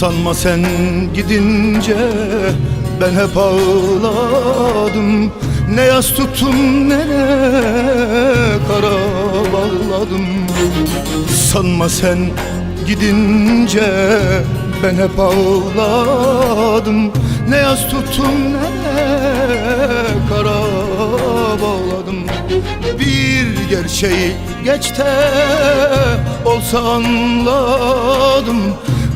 Sanma sen gidince ben hep ağladım. Ne yas tuttum ne kara bağladım. Sanma sen gidince ben hep ağladım. Ne yas tuttum ne kara bağladım. Bir gerçeği geçte olsa anladım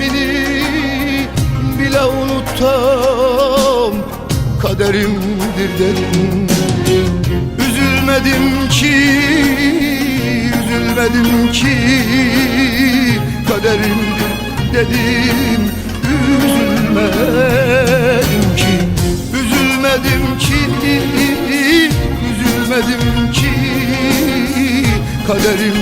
ismini bile unuttum kaderimdir dedim. Üzülmedim ki, üzülmedim ki. Kaderimdir dedim. Üzülmedim ki, üzülmedim ki Üzülmedim ki. Kaderimdir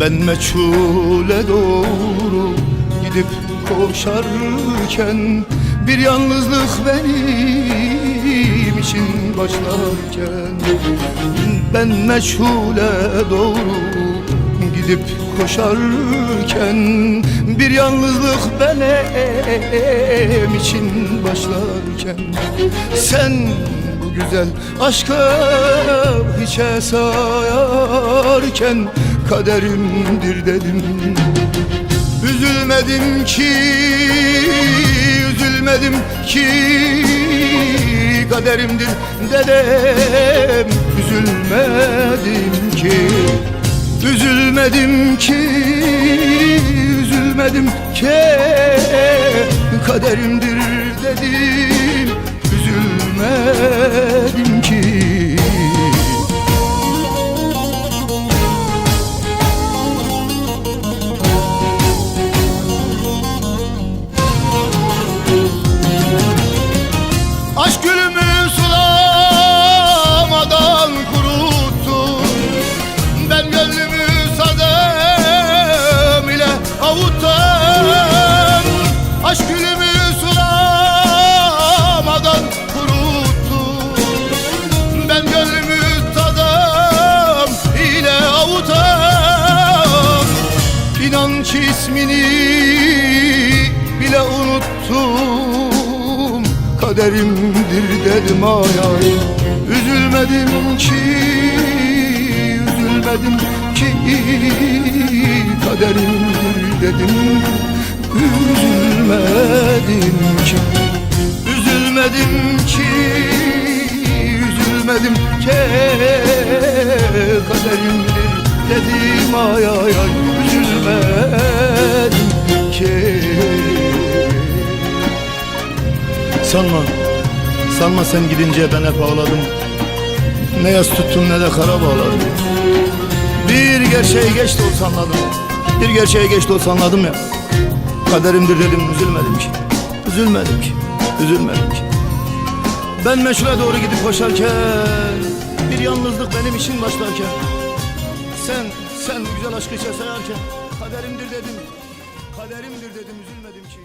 Ben meçhule doğru gidip koşarken Bir yalnızlık benim için başlarken Ben meçhule doğru gidip koşarken Bir yalnızlık benim için başlarken Sen bu güzel aşkı hiçe sayarken kaderimdir dedim. Üzülmedim ki, üzülmedim ki Kaderimdir dedim Üzülmedim ki, üzülmedim ki Üzülmedim ki Kaderimdir dedim İnanç ismini bile unuttum. Kaderimdir dedim ay. Üzülmedim ki Üzülmedim ki. Kaderimdir dedim Üzülmedim ki. Üzülmedim ki Üzülmedim ki Sanma, sanma sen gidince ben hep ağladım. Ne yas tuttum ne de kara bağladım. Bir gerçeği geç de olsa anladım. Bir gerçeği geç de olsa anladım ya. Kaderimdir dedim üzülmedim ki. Üzülmedim ki, üzülmedim ki. Ben meşhule doğru gidip koşarken Bir yalnızlık benim için başlarken Sen, sen güzel aşkı içe Kaderimdir dedim kaderimdir dedim üzülmedim ki